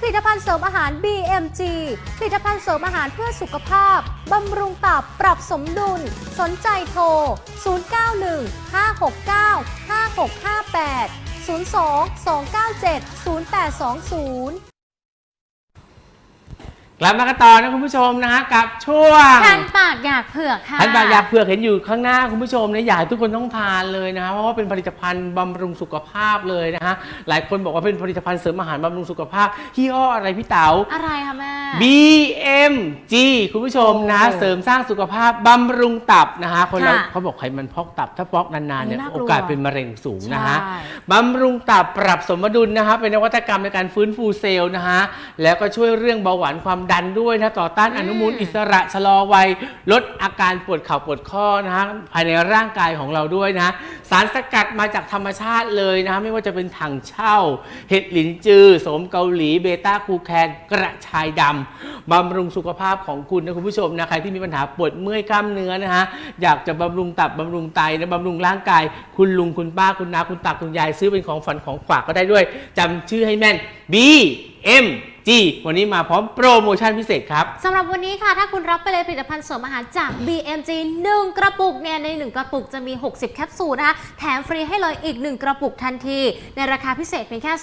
ผลิตภัณฑ์เสริมอาหาร BMG ผลิตภัณฑ์เสริมอาหารเพื่อสุขภาพ บำรุงตับ ปรับสมดุล สนใจโทร 091 569 5658 02 297 0820 กลับมากันต่อนะคุณผู้ชมนะฮะกับช่วงคันปากอยากเผือกค่ะ ทันบางอยากเผือกเห็นอยู่ข้างหน้าคุณผู้ชมนะอยากให้ทุกคนต้องทานเลยนะฮะเพราะว่าเป็นผลิตภัณฑ์บำรุงสุขภาพเลยนะฮะหลายคนบอกว่าเป็นผลิตภัณฑ์เสริมอาหารบำรุงสุขภาพยี่ห้ออะไรพี่เต๋า อะไรคะแม่ BMG คุณผู้ชมนะโอ้เสริมสร้างสุขภาพบำรุงตับนะฮะคนเราค่ะเขาบอกไขมันพอกตับถ้าพอกนานๆเนี่ยน่ากลัวโอกาสเป็นมะเร็งสูงนะฮะใช่ บำรุงตับปรับสมดุลนะฮะเป็นนวัตกรรมในการฟื้นฟูเซลล์นะฮะแล้วก็ช่วยเรื่องเบาหวานความดันด้วยนะต่อต้านอนุมูลอิสระชะลอวัย ลดอาการปวดเข่าปวดข้อนะฮะภายในร่างกายของเราด้วยนะ สารสกัดมาจากธรรมชาติเลยนะฮะไม่ว่าจะเป็นถังเช่า เห็ดหลินจือโสมเกาหลีเบต้าคูแคนกระชายดำบำรุงสุขภาพของคุณนะคุณผู้ชมนะใครที่มีปัญหาปวดเมื่อยกล้ามเนื้อนะฮะอยากจะบำรุงตับบำรุงไตนะบำรุงร่างกาย คุณลุงคุณป้าคุณน้าคุณตาคุณยายซื้อเป็นของฝันของฝากก็ได้ด้วยจำชื่อให้แม่น B M G วันนี้มาพร้อมโปรโมชั่นพิเศษครับ สำหรับวันนี้ค่ะ ถ้าคุณรับไปเลยผลิตภัณฑ์เสริมอาหารจาก BMG 1 กระปุกเนี่ยใน 1 กระปุกจะมี 60 แคปซูลนะคะ แถมฟรีให้เลยอีก 1 กระปุกทันที ในราคาพิเศษเพียงแค่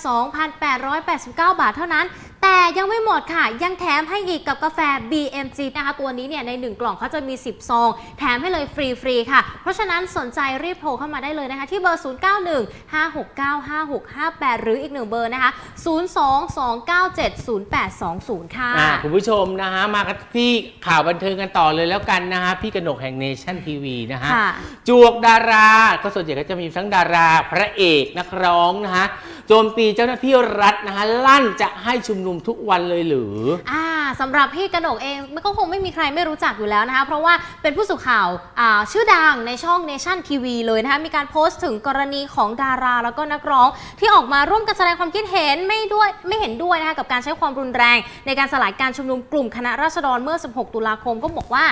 2,889 บาทเท่านั้นแต่ยังไม่หมดค่ะ ยังแถมให้อีกกับกาแฟ BMG นะคะ ตัวนี้เนี่ยใน 1 กล่องเขาจะมี 10 ซอง แถมให้เลยฟรี ๆ ค่ะ เพราะฉะนั้นสนใจรีบโทรเข้ามาได้เลยนะคะ ที่เบอร์ 0915695658 หรืออีกหนึ่งเบอร์นะคะ 022970820 ค่ะ อ่าคุณผู้ชมนะฮะ มากันที่ข่าวบันเทิงกันต่อเลยแล้วกันนะฮะ พี่กนกแห่งเนชั่นทีวีนะฮะ ค่ะ จวกดารา ก็ส่วนใหญ่ก็จะมีทั้งดารา พระเอกนักร้องนะฮะ โจมตีเจ้าหน้าที่รัฐนะฮะลั่นจะให้ชุมนุมทุกวันเลยหรือ อ่าสำหรับพี่กระหนกเองมันก็คงไม่มีใครไม่รู้จักอยู่แล้วนะคะ เพราะว่าเป็นผู้สื่อข่าวอ่าชื่อดังในช่อง Nation TV เลยนะคะ มีการโพสต์ถึงกรณีของดาราแล้วก็นักร้อง ที่ออกมาร่วมกันแสดงความคิดเห็นไม่ด้วยไม่เห็นด้วยนะคะกับการใช้ความรุนแรง ในการสลายการชุมนุมกลุ่มคณะราษฎรเมื่อ 16 ตุลาคมก็บอกว่า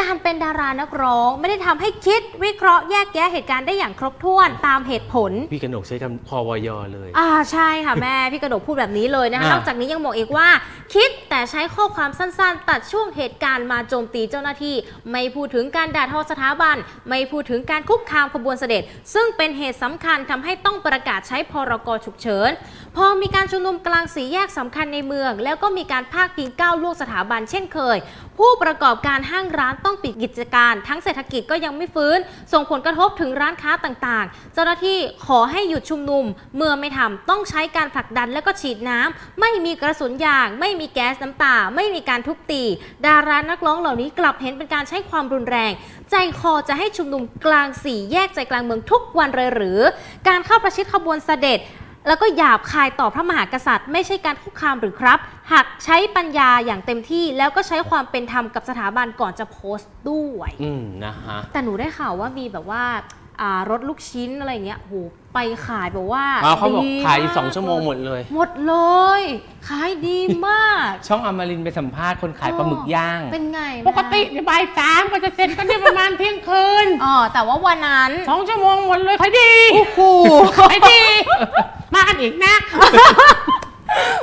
การเป็นดารานักร้องไม่ได้ทำให้คิดวิเคราะห์แยกแยะเหตุการณ์ได้อย่างครบถ้วนตามเหตุผล พี่กนกใช้คำพอวยเลย อ่าใช่ค่ะแม่ พี่กระดกพูดแบบนี้เลยนะคะอ่านอกจากนี้ยังบอกอีกว่า คิดแต่ใช้ข้อความสั้นๆ ตัดช่วงเหตุการณ์มาโจมตีเจ้าหน้าที่ ไม่พูดถึงการด่าทอสถาบัน ไม่พูดถึงการคุกคามขบวนเสด็จ ซึ่งเป็นเหตุสำคัญทำให้ต้องประกาศใช้พรกฉุกเฉิน พอมีการชุมนุมกลางสีแยกสำคัญในเมือง แล้วก็มีการพาดพิงก้าวล่วงสถาบันเช่นเคย ผู้ประกอบการห้างร้านต้องปิดกิจการ ทั้งเศรษฐกิจก็ยังไม่ฟื้น ส่งผลกระทบถึงร้านค้าต่างๆ เจ้าหน้าที่ขอให้หยุดชุมนุม เมื่อไม่ทำต้องใช้การผลักดันและก็ฉีดน้ำไม่มีกระสุนยาง ไม่มีแก๊สน้ำตา ไม่มีการทุบตี ดารานักร้องเหล่านี้กลับเห็นเป็นการใช้ความรุนแรง ใจคอจะให้ชุมนุมกลางสี่แยกใจกลางเมืองทุกวันเลยหรือ การเข้าประชิดขบวนเสด็จ แล้วก็หยาบคายต่อพระมหากษัตริย์ ไม่ใช่การคุกคามหรือครับ หากใช้ปัญญาอย่างเต็มที่ แล้วก็ใช้ความเป็นธรรมกับสถาบันก่อนจะโพสต์ด้วย อืมนะฮะ แต่หนูได้ข่าวว่ามีแบบว่าอ่ารถลูกชิ้นอะไรอย่างเงี้ยโหไปขายแบบว่าอ๋อเขาบอกดีขายมกสองชั่วโมงหมดเลย หมดเลย ขายดีมาก ช่องอมรินทร์ไปสัมภาษณ์คนขายปลาหมึกย่าง เป็นไงแม่ปกติเนี่ยบ่ายสามก็จะเสร็จก็ได้ประมาณ เที่ยงคืนอ๋อแต่ว่าวันนั้นสองชั่วโมงหมดเลยขายดีโอ้โห ขายดีมากัน อีกนะ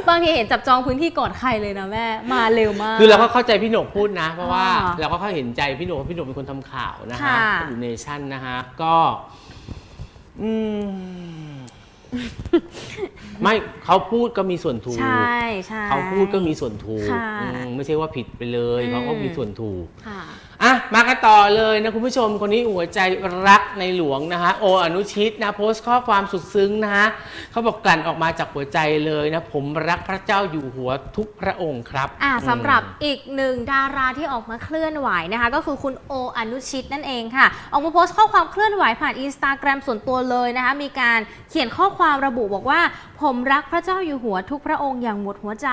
บางทีเห็นจับจองพื้นที่ก่อนใครเลยนะแม่ มาเร็วมาก คือเราก็เข้าใจพี่หนกพูดนะ เพราะว่าอ่าเราก็เข้าเห็นใจพี่หนกเพราะพี่หนกเป็นคนทำข่าวนะฮะค่ะอยู่เนชั่นนะฮะ ก็ อืม ไม่เขาพูดก็มีส่วนถูก ใช่ใช่ เขาพูดก็มีส่วนถูกค่ะอืมไม่ใช่ว่าผิดไปเลย อืม เขาก็มีส่วนถูก ค่ะอะ มากันต่อเลยนะคุณผู้ชมคนนี้หัวใจรักในหลวงนะฮะโออนุชิตนะโพสต์ข้อความสุดซึ้งนะฮะเขาบอกกลั่นออกมาจากหัวใจเลยนะผมรักพระเจ้าอยู่หัวทุกพระองค์ครับอ่าอืมสำหรับอีกหนึ่งดาราที่ออกมาเคลื่อนไหวนะคะ ก็คือคุณโออนุชิตนั่นเองค่ะ ออกมาโพสต์ข้อความเคลื่อนไหวผ่านอินสตาแกรมส่วนตัวเลยนะคะ มีการเขียนข้อความระบุบอกว่า ผมรักพระเจ้าอยู่หัวทุกพระองค์อย่างหมดหัวใจ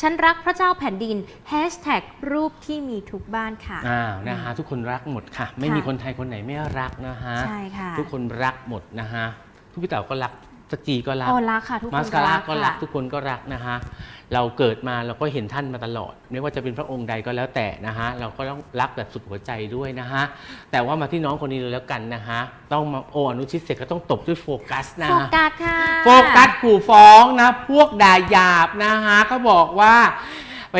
ฉันรักพระเจ้าแผ่นดินแฮชแท็กรูปที่มีทุกบ้านค่ะอ้าวนะฮะทุกคนรักหมดค่ะ ไม่ค่ะมีคนไทยคนไหนไม่รักนะฮะใช่ค่ะทุกคนรักหมดนะฮะทุกพี่เต๋าก็รักสจีก็รักอ๋อรักค่ะทุกคนมาสคาร่าก็รักค่ะทุกคนก็รักนะฮะเราเกิดมาเราก็เห็นท่านมาตลอด ไม่ว่าจะเป็นพระองค์ใดก็แล้วแต่นะฮะเราก็ต้องรักแบบสุดหัวใจด้วยนะฮะแต่ว่ามาที่น้องคนนี้เลยแล้วกันนะฮะต้องมาโออนุชิตเสร็จก็ต้องตบด้วยโฟกัสนะโฟฮะกัสค่ะโฟกัสขู่ฟ้องนะ พวกด่าหยาบนะฮะเขาบอกว่า ไป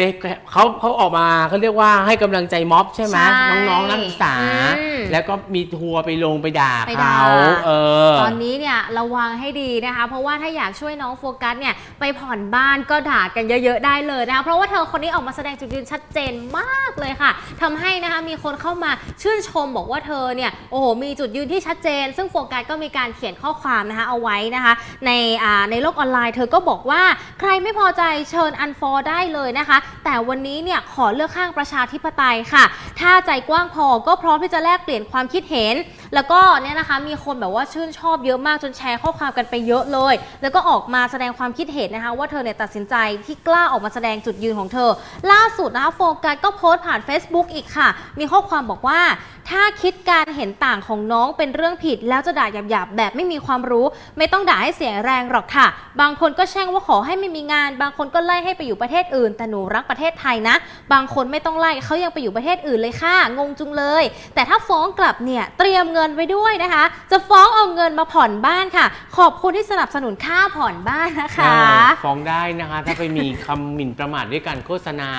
เขาเขาออกมาเขาเรียกว่าให้กำลังใจม็อบใช่ไหมใช่น้องๆนักศึกษา อืม แล้วก็มีทัวร์ไปลงไปด่าไปด่า เขาเออ ตอนนี้เนี่ยระวังให้ดีนะคะ เพราะว่าถ้าอยากช่วยน้องโฟกัสเนี่ยไปผ่อนบ้านก็ด่ากันเยอะ ๆ ได้เลยนะคะเพราะว่าเธอคนนี้ออกมาแสดงจุดยืนชัดเจนมากเลยค่ะทำให้นะคะมีคนเข้ามาชื่นชมบอกว่าเธอเนี่ยโอ้โหมีจุดยืนที่ชัดเจน ซึ่งโฟกัสก็มีการเขียนข้อความนะคะเอาไว้นะคะ ในอ่าในโลกออนไลน์เธอก็บอกว่าใครไม่พอใจเชิญอันฟอได้เลยนะคะแต่วันนี้เนี่ยขอเลือกข้างประชาธิปไตยค่ะ ถ้าใจกว้างพอก็พร้อมที่จะแลกเปลี่ยนความคิดเห็น แล้วก็เนี่ยนะคะมีคนแบบว่าชื่นชอบเยอะมากจนแชร์ข้อความกันไปเยอะเลย แล้วก็ออกมาแสดงความคิดเห็นนะคะ ว่าเธอเนี่ยตัดสินใจที่กล้าออกมาแสดงจุดยืนของเธอ ล่าสุดนะคะโฟกัสก็โพสต์ผ่าน Facebook อีกค่ะ มีข้อความบอกว่า ถ้าคิดการเห็นต่างของน้องเป็นเรื่องผิด แล้วจะด่าหยาบๆแบบไม่มีความรู้ ไม่ต้องด่าให้เสียงแรงหรอกค่ะ บางคนก็แช่งว่าขอให้ไม่มีงาน บางคนก็ไล่ให้ไปอยู่ประเทศอื่น แต่หนูรักประเทศไทยนะ บางคนไม่ต้องไล่เขายังไปอยู่ประเทศอื่นเลยค่ะ งงจุงเลย แต่ถ้าฟ้องกลับเนี่ยเตรียมเงินไว้ด้วยนะคะ จะฟ้องเอาเงินมาผ่อนบ้านค่ะ ขอบคุณที่สนับสนุนค่าผ่อนบ้านนะคะ เออฟ้องได้นะคะ ถ้าไปมีคำหมิ่นประมาทด้วยการโฆษณา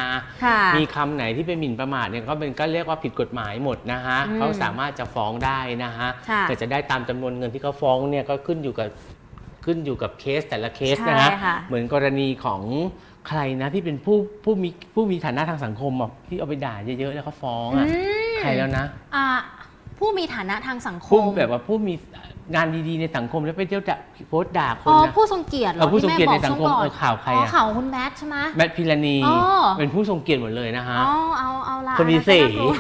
ค่ะ มีคำไหนที่เป็นหมิ่นประมาทเนี่ยก็เป็นก็เรียกว่าผิดกฎหมายหมดนะฮะอืมเขาสามารถจะฟ้องได้นะฮะค่ะแต่จะได้ตามจำนวนเงินที่เขาฟ้องเนี่ยก็ขึ้นอยู่กับขึ้นอยู่กับเคสแต่ละเคสนะฮะใช่ค่ะ เหมือนกรณีของใครนะที่เป็นผู้ผู้มีผู้มีฐานะทางสังคมอะที่เอาไปด่าเยอะๆแล้วเขาฟ้องอะอืมใครแล้วนะ อ่า ผู้มีฐานะทางสังคผู้มแบบว่าผู้มีงานดีๆในสังคมแล้วไปเที่ยวด่าโพสต์ด่าคอ๋นอนะ ผู้ทรงเกียรติเหรเอออผู้ทรงเกียรติที่แม่ในสังคมบอกเออข่าวใครอ๋ออะข่าวคุณแมทใช่ไหม แมทพิรณีอ๋อ เป็นผู้ทรงเกียรติหมดเลยนะฮะ อ๋อเอาเอาละคนมีอัสีก็น่ากลัว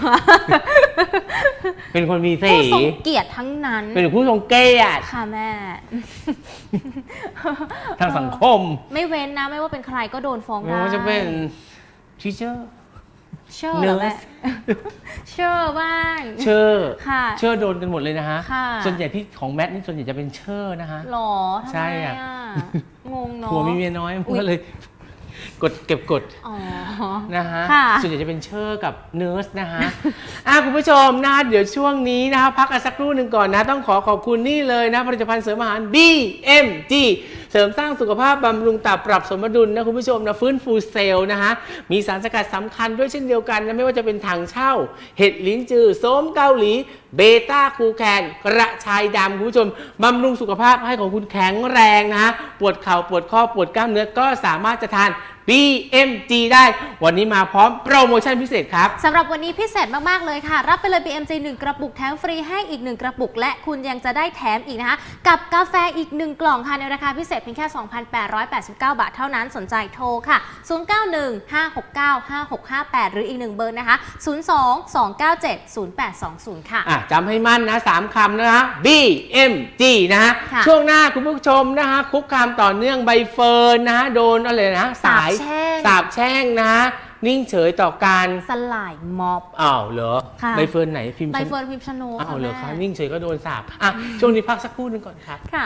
เป็นคนมีสีผู้ทรงเกียรติทั้งนั้นเป็นผู้ทรงเกียรติค่ะแม่ ทางสังคมไม่เว้นนะไม่ว่าเป็นใครก็โดนฟ้องไม่ได้ว่าจะเป็นทีเชอร์ เชื่อเหรอแม่ Nurse เชื่อบ้างเชอร์ค่ะเชอร์โดนกันหมดเลยนะฮะ ค่ะ ส่วนใหญ่ที่ของแมทนี่ส่วนใหญ่จะเป็นเชอร์นะฮะ หรอทำใช่ไมอะอะงงเนาะผัวมีเมียน้อยมันก็เลย กดเก็บกดอ๋อ นะฮะค่ะ ส่วนใหญ่จะเป็นเชอร์กับเนิร์สนะฮะ อะคุณผู้ชมนะเดี๋ยวช่วงนี้นะคะพักกันสักครู่หนึ่งก่อนนะ ต้องขอขอบคุณนี่เลยนะผลิตภัณฑ์เสริมอาหาร BMG เสริมสร้างสุขภาพบำรุงตับปรับสมดุลนะคุณผู้ชมนะฟื้นฟูเซลล์นะฮะ มีสารสกัดสำคัญด้วยเช่นเดียวกันนะไม่ว่าจะเป็นถังเช่า เห็ดลิ้นจือส้มเกาหลี เบต้าคูแคนกระชายดำคุณผู้ชมบำรุงสุขภาพให้ของคุณแข็งแรงนะฮะปวดเข่าปวดข้อปวดกล้ามเนื้อก็สามารถจะทาน BMG ได้ วันนี้มาพร้อมโปรโมชั่นพิเศษครับ สำหรับวันนี้พิเศษมาก ๆ เลยค่ะ รับไปเลย BMJ 1กระปุกแถมฟรีให้อีก 1 กระปุก และคุณยังจะได้แถมอีกนะคะ กับกาแฟอีก 1 กล่องค่ะ ในราคาพิเศษเพียงแค่ 2,889 บาทเท่านั้นสนใจโทรค่ะ 0915695658 หรืออีก 1 เบอร์นะคะ 02-297-0820 ค่ะอะจำให้มั่นนะสามคำนะฮะ BMG นะฮะ ค่ะ ช่วงหน้าคุณผู้ชมนะฮะคุกคามต่อเนื่องใบเฟิร์นนะฮะโดนอะไรนะสายสาบแช่งสาบแช่งนะฮะนิ่งเฉยต่อการสลายม็อบ อ้าวเหรอค่ะ ใบเฟิร์นไหนพิมพ์ใบฉันเฟิร์นพิมพ์ชนกอ้าวค่ะเหรอแม่คะนิ่งเฉยก็โดนสาบอะช่วงนี้พักสักครู่หนึงก่อนครับ ค่ะ